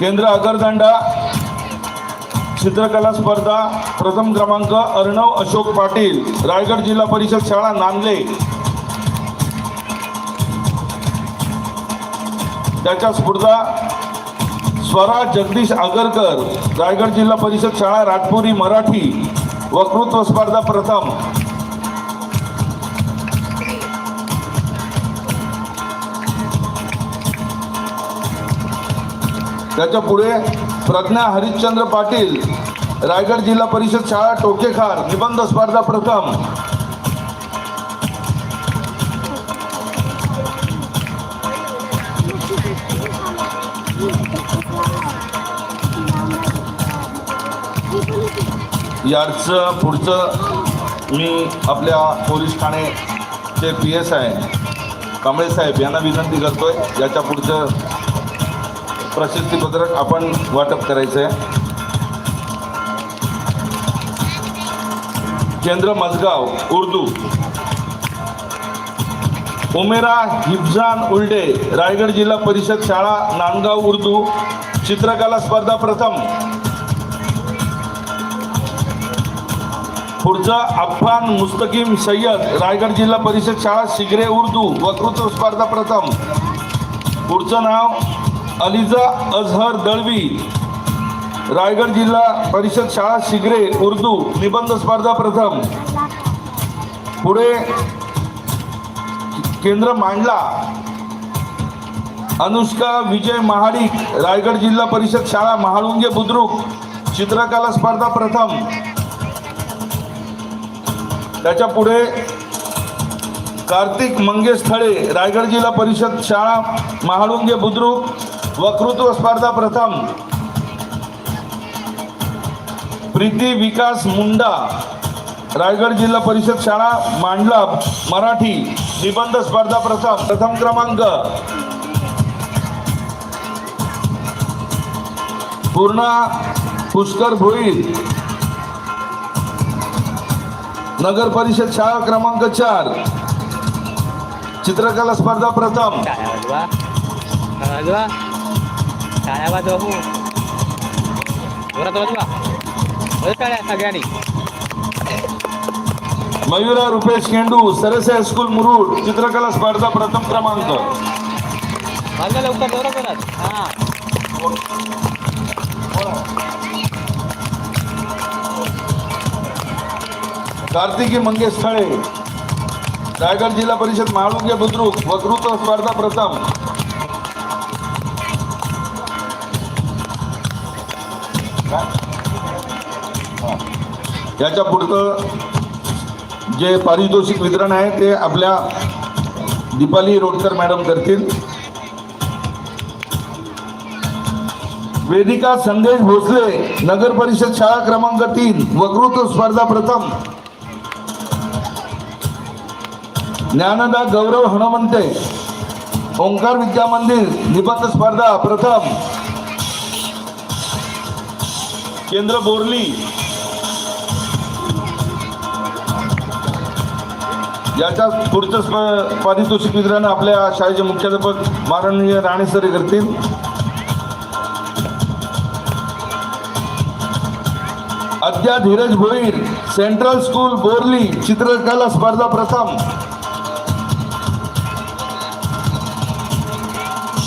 केंद्र अगरदंडा चित्रकला स्पर्धा प्रथम क्रमांक अर्णव अशोक पाटील रायगड जिल्हा परिषद शाळा नांदले. त्याच्या स्पर्धा स्वराज जगदीश आगरकर रायगड जिल्हा परिषद शाळा राजपुरी मराठी वक्तृत्व स्पर्धा प्रथम. त्याच्या पुढे प्रज्ञा हरिश्चंद्र पाटील रायगड जिल्हा परिषद शाळा टोकेखार निबंध स्पर्धा प्रथम. याचं पुढचं मी आपल्या पोलीस ठाणेचे पी एस आहे कांबळे साहेब यांना विनंती करतोय. याच्या पुढचं प्रशस्तीपत्रक आपण वाटप करायचं आहे केंद्र मजगाव उर्दू. उमेरा हिफजान उल्डे रायगड जिल्हा परिषद शाळा नांदगाव उर्दू. चित्रकला स्पर्धा प्रथम. पुढचं अफान मुस्तकीम सय्यद रायगड जिल्हा परिषद शाळा शिगरे उर्दू वक्तृत्व स्पर्धा प्रथम. पुढचं नाव अलिजा अझहर दळवी. रायगड जिल्हा परिषद शाळा शिगरे उर्दू निबंध स्पर्धा प्रथम. पुढे केंद्र मांडला. अनुष्का विजय महाडिक रायगड जिल्हा परिषद शाळा महाळुंगे बुद्रुक चित्रकला स्पर्धा प्रथम. त्याच्या पुढे कार्तिक मंगेश थळे रायगड जिल्हा परिषद शाळा महाळुंगे बुद्रुक वक्तृत्व स्पर्धा प्रथम प्रीती विकास मुंडा रायगड जिल्हा परिषद शाळा मांडला मराठी निबंध स्पर्धा प्रथम प्रथम क्रमांक. पूर्णा पुष्कर भोईर नगर परिषद शाळा क्रमांक चार. चित्रकला स्पर्धा प्रथम. Kaya Mayura Rupesh Kendu Sarse high school Murud चित्रकला स्पर्धा प्रथम क्रमांक. Bagal, कार्तिकी मंगेश थळे रायगड जिल्हा परिषद महाळुंगे बुद्रुक वक्तृत्व स्पर्धा प्रथम. याच्या पुढचं जे पारितोषिक वितरण आहे ते आपल्या दीपाली रोडकर मॅडम करतील. वेदिका संदेश भोसले नगर परिषद शाळा क्रमांक तीन वक्तृत्व स्पर्धा प्रथम. ज्ञानदा गौरव हनुमंते ओंकार विद्या मंदिर निबंध स्पर्धा प्रथम. केंद्र बोरली. याच्या पुढचं स्प- पारितोषिक वितरण आपल्या शाळेचे मुख्याध्यापक माननीय राणे सर करतील. अद्या धीरज भोईर सेंट्रल स्कूल बोरली चित्रकला स्पर्धा प्रथम.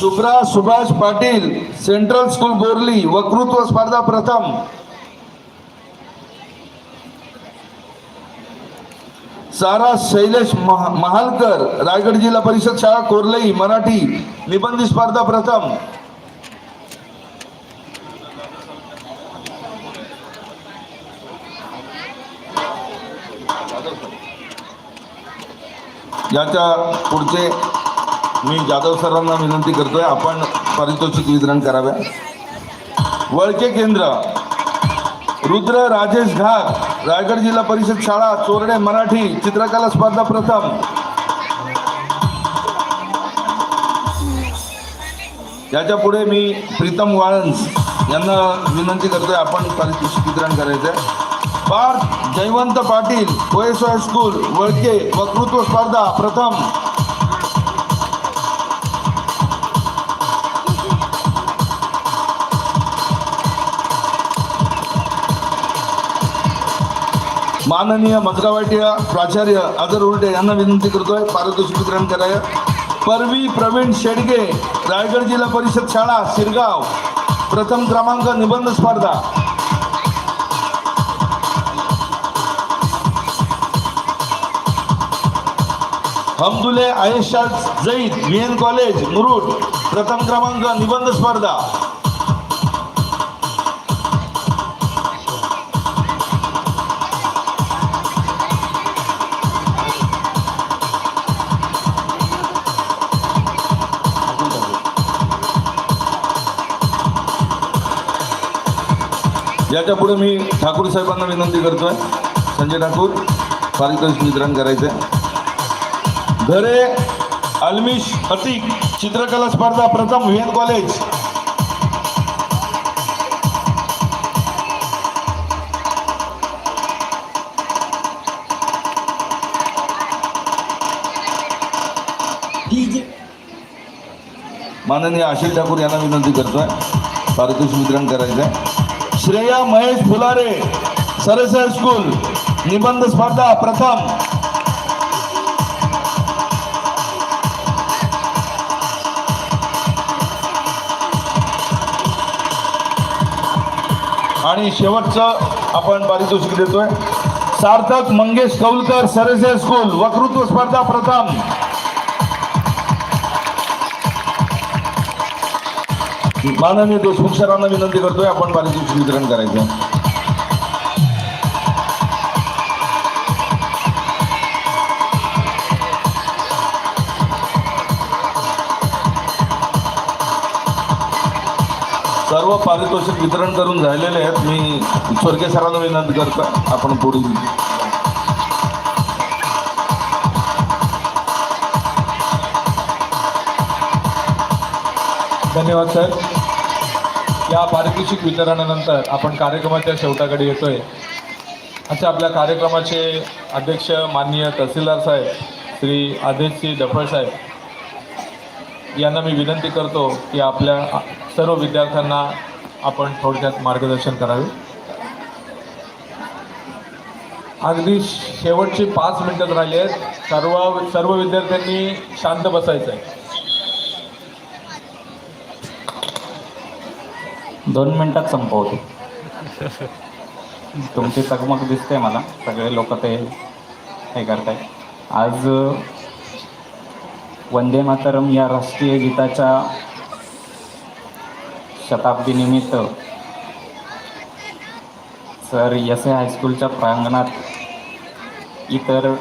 शुभ्रा सुभाष पाटील सेंट्रल स्कूल बोरली वक्तृत्व स्पर्धा प्रथम. सारा शैलेश महा- महालकर रायगड जिल्हा परिषद शाळा कोरलई मराठी निबंध स्पर्धा प्रथम. याच्या पुढचे मी जाधव सरांना विनंती करतोय आपण पारितोषिक वितरण करावे वळके केंद्र. रुद्र राजेश घाट. रायगड जिल्हा परिषद शाळा चोरडे मराठी चित्रकला स्पर्धा प्रथम. याच्यापुढे मी प्रीतम वाळंस यांना विनंती करतोय आपण पारितोषिक वितरण करायचं आहे Parth Jaywant Patil OS high school Valke वक्तृत्व स्पर्धा प्रथम. माननीय मजगावाटिया प्राचार्य अगर उलटे यांना विनंती करतोय पारितोषिक वितरण करायला. परवी प्रवीण शेडगे रायगड जिल्हा परिषद शाळा शिरगाव. प्रथम क्रमांक निबंध स्पर्धा. Hamdule Ayesha Zaid V college Murud. प्रथम क्रमांक निबंध स्पर्धा. याच्यापुढे मी ठाकूर साहेबांना विनंती करतोय. संजय ठाकूर पारितोषिक वितरण करायचं आहे घरे अल्मिश अतिक चित्रकला स्पर्धा प्रथम व्ही कॉलेज. माननीय आशिष ठाकूर यांना विनंती करतोय. पारितोषिक वितरण करायचं आहे श्रेया महेश फुलारे सरस स्कूल निबंध स्पर्धा प्रथम. आणि शेवटचं आपण पारितोषिक देतोय. सार्थक मंगेश कौलकर सरसे स्कूल वक्तृत्व स्पर्धा प्रथम. माननीय देशमुख सरांना विनंती करतोय आपण पारितोषिक वितरण करायचं. सर्व पारितोषिक वितरण करून झालेले आहेत. मी स्वर्गीय सरांना विनंती करतो आपण पुढील धन्यवाद सर. या पारितोषिक वितरणानंतर आपण कार्यक्रमाच्या शेवटाकडे येतोय. अशा आपल्या कार्यक्रमाचे अध्यक्ष माननीय तहसीलदार साहेब श्री आदेशजी डफळ साहेब. यांना मी विनंती करतो की आपल्या सर्व विद्यार्थ्यांना आपण थोडक्यात मार्गदर्शन करावे. अगदी शेवटची पाच मिनटात राहिली आहेत. सर्व सर्व विद्यार्थ्यांनी शांत बसायचं आहे दोन मिनटात संपवतो. तुमची चकमक दिसते मला. सगळे लोक ते हे करताय आज वंदे मातरम या राष्ट्रीय गीताच्या शताब्दीनिमित्त सर एस ए हायस्कूलच्या प्रांगणात इतर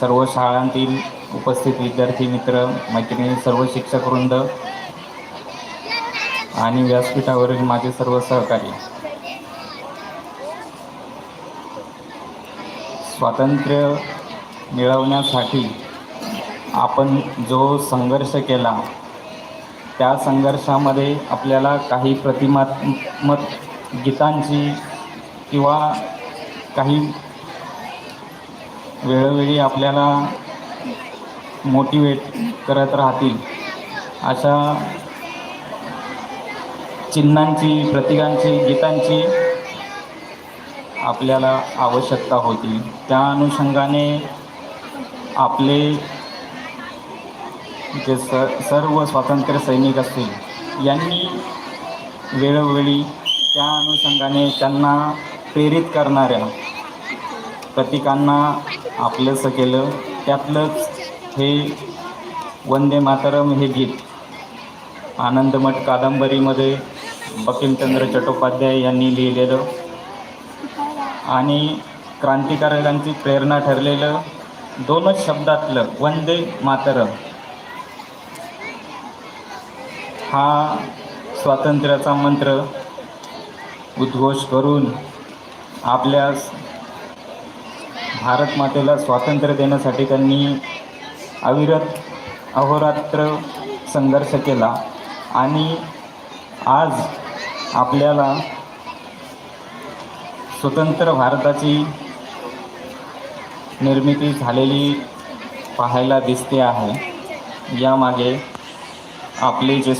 सर्व शाळांतील उपस्थित विद्यार्थी मित्र मैत्रिणी सर्व शिक्षकवृंद आणि व्यासपीठावरील माझे सर्व सहकारी. स्वातंत्र्य मिळवण्यासाठी आपण जो संघर्ष केला त्या संघर्षामध्ये आपल्याला काही प्रतिमात्मक गीतांची किंवा काही वेळोवेळी आपल्याला मोटिवेट करत राहतील अशा चिन्हांची प्रतिकांची गीतांची आपल्याला आवश्यकता होती. त्या अनुषंगाने आपले जे स सर्व स्वातंत्र्य सैनिक असतील यांनी वेळोवेळी त्या अनुषंगाने त्यांना प्रेरित करणाऱ्या प्रतीकांना आपलंसं केलं. त्यातलंच हे वंदे मातरम हे गीत आनंदमठ कादंबरीमध्ये बंकिमचंद्र चट्टोपाध्याय यांनी लिहिलेलं आणि क्रांतिकारकांची प्रेरणा ठरलेलं दोनच शब्दातलं वंदे मातरम हा स्वातंत्र्याचा मंत्र उद्घोष करून आपल्या भारत मातेला स्वातंत्र्य देण्यासाठी त्यांनी अविरत अहोरात्र संघर्ष केला आणि आज आपल्याला स्वतंत्र भारताची निर्मिती झालेली पाहायला दिसते आहे. यामागे आपले जे